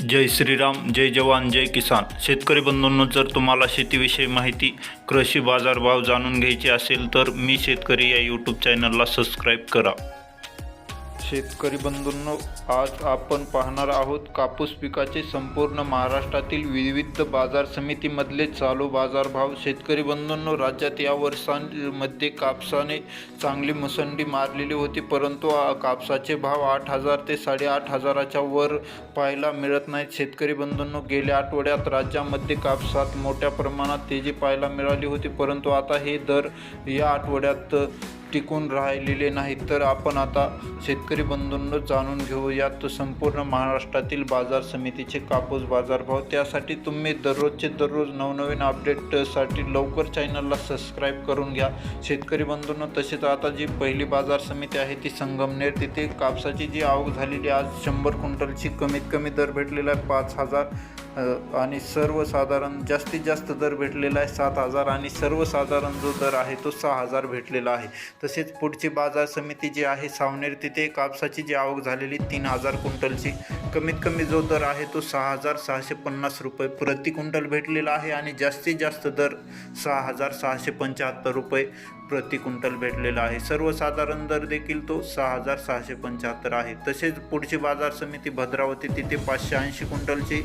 जय श्रीराम जय जवान जय किसान. शेतकरी बंधूंनो जर तुम्हाला शेतीविषयी माहिती कृषी बाजारभाव जाणून घ्यायची असेल तर मी शेतकरी या यूट्यूब चॅनलला सबस्क्राईब करा. शेतकरी बंधूंनो आज आपण पाहणार आहोत कापूस पिकाचे संपूर्ण महाराष्ट्रातील विविध बाजार समितीमधले चालू बाजारभाव. शेतकरी बंधूंनो राज्यात या वर्षांमध्ये कापसाने चांगली मुसंडी मारलेली होती परंतु कापसाचे भाव आठ हजार ते साडेआठ हजाराच्या वर पाहायला मिळत नाहीत. शेतकरी बंधूंनो गेल्या आठवड्यात राज्यामध्ये कापसात मोठ्या प्रमाणात तेजी पाहायला मिळाली होती परंतु आता हे दर या आठवड्यात टिकून राहिलेले नाहीत तर आपण आता शेतकरी बंधूंनो जाणून घेऊयात संपूर्ण महाराष्ट्रातील बाजार समितीचे कापूस बाजारभाव. त्यासाठी तुम्ही दररोजचे दररोज नवनवीन अपडेटसाठी लवकर चॅनलला सबस्क्राईब करून घ्या. शेतकरी बंधूंनो तसेच आता जी पहिली बाजार समिती आहे ती संगमनेर. तिथे कापसाची जी आवक झालेली आज शंभर क्विंटलची कमीत कमी दर भेटलेला आहे पाच हजार आणि सर्वसाधारण जास्तीत जास्त दर भेटलेला आहे सात हजार आणि सर्वसाधारण जो दर आहे तो सहा हजार भेटलेला आहे. तसेच पुढची बाजार समिती जी आहे सावनेर तिथे कापसाची जी आवक झालेली तीन हजार क्विंटलची. कमीत कमी जो दर आहे तो सहा हजार सहाशे पन्नास रुपये. प्रति क्विंटल भेटलेला आहे आणि जास्तीत जास्त दर सहा हजार सहाशे पंच्याहत्तर रुपये प्रति क्विंटल भेटलेला आहे. सर्वसाधारण दर देखील तो सहा हजार सहाशे पंच्याहत्तर आहे. तसेच पुढची बाजार समिती भद्रावती तिथे पाचशे ऐंशी क्विंटलची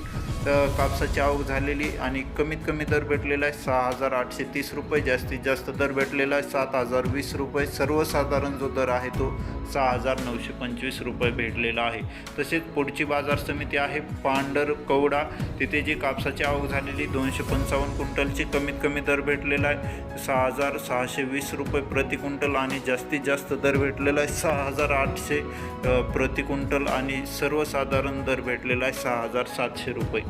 कापसाची आवक झालेली आणि कमीत कमी दर भेटलेला आहे सहा हजार आठशे तीस रुपये. जास्तीत जास्त दर भेटलेला आहे सात हजार वीस रुपये. सर्वसाधारण जो दर आहे तो सहा हजार नऊशे पंचवीस रुपये भेटलेला आहे. तसेच पुढची बाजार समिती आहे पांढर कवडा. तिथे जी कापसाची आवक झालेली दोनशे पंचावन्न क्विंटलची कमीत कमी दर भेटलेला आहे. सहा हजार सहाशे वीस रुपये प्रति क्विंटल आणि जास्तीत जास्त दर भेटलेला आहे. सहा हजार आठशे प्रति क्विंटल आणि सर्वसाधारण दर भेटलेला आहे. सहा हजार सातशे रुपये.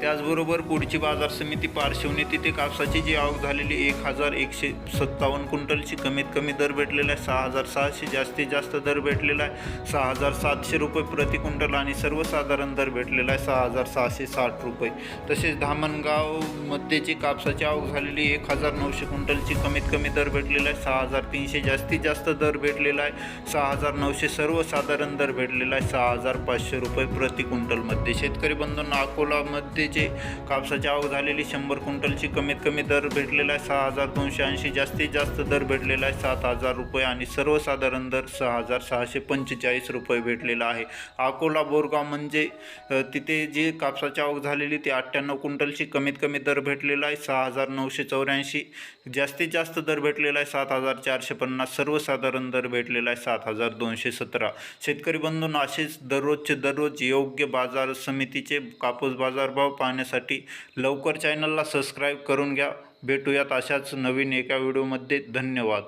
त्याचबरोबर पुढची बाजार समिती पार्श्वनी तिथे कापसाची जी आवक झालेली एक हजार एकशे सत्तावन्न क्विंटलची कमीत कमी दर भेटलेला आहे सहा हजार सहाशे जास्तीत जास्त दर भेटलेला आहे सहा हजार सातशे रुपये प्रति क्विंटल आणि सर्वसाधारण दर भेटलेला आहे सहा हजार सहाशे साठ रुपये. तसेच धामणगावमध्ये जी कापसाची आवक झालेली एक हजार नऊशे क्विंटलची कमीत कमी दर भेटलेला आहे सहा हजार तीनशे जास्तीत जास्त दर भेटलेला आहे सहा हजार नऊशे सर्वसाधारण दर भेटलेला आहे सहा हजार पाचशे रुपये प्रति क्विंटलमध्ये. शेतकरी बंधूंना अकोलामध्ये जे कापसाची आवक झालेली शंभर क्विंटलची कमीत कमी दर भेटलेला आहे सहा हजार दोनशे ऐंशी जास्तीत जास्त दर भेटलेला आहे सात हजार रुपये आणि सर्वसाधारण दर सहा हजार सहाशे पंचेचाळीस रुपये भेटलेला आहे. अकोला बोरगाव म्हणजे तिथे जी कापसाची आवक झालेली ती अठ्ठ्याण्णव क्विंटलची कमीत कमी दर भेटलेला आहे सहा हजार नऊशे चौऱ्याऐंशी जास्तीत जास्त दर भेटलेला आहे सात हजार चारशे पन्नास सर्वसाधारण दर भेटलेला आहे सात हजार दोनशे सतरा. शेतकरी बंधून असेच दररोजचे दररोज योग्य बाजार समितीचे कापूस बाजारभाव पाहण्यासाठी लवकर चॅनलला सबस्क्राईब करून घ्या. भेटूयात अशाच नवीन एका व्हिडिओमध्ये धन्यवाद.